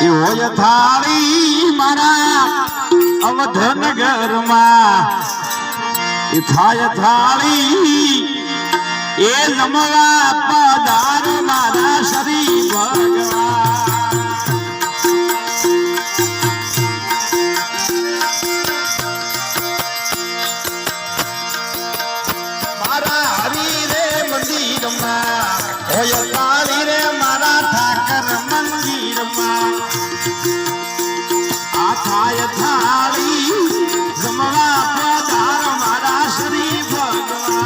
એવો થાળી મારા અવધનગરમાં થાય થાળી, એ નમવા પદાર મારા શરી ભગવા હરી રે મંદિરમાં. હોય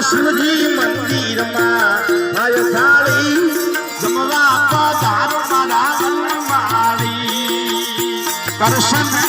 શિવજી મંદિરમાં ભય થાળી જમવા પધારો મારા મનવાળી કરશન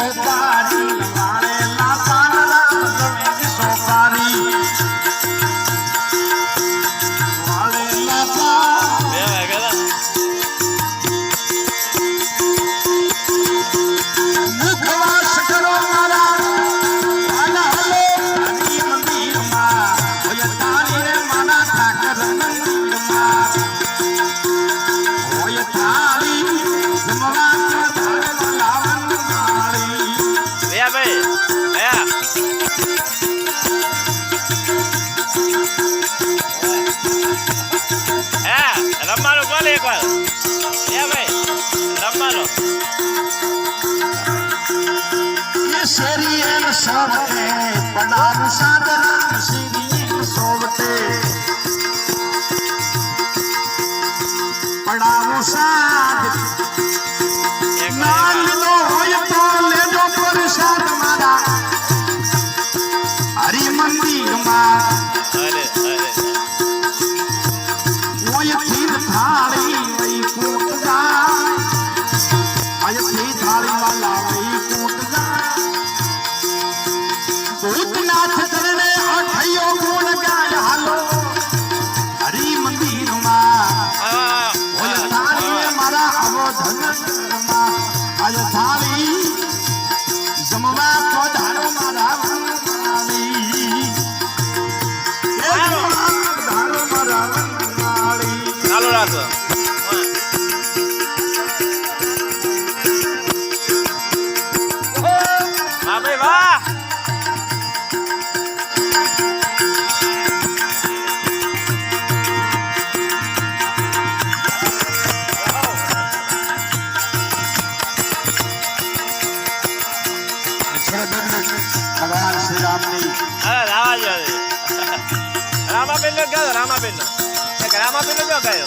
Shut રમવાનું બોલે એક વાર એ ભાઈ શરીર સોરે સાદર ચાલો રાખો ભગવાન શ્રી રામની. રાવા જ Rama Pinna kayo, Rama Pinna. Teka, Rama Pinna kayo kayo.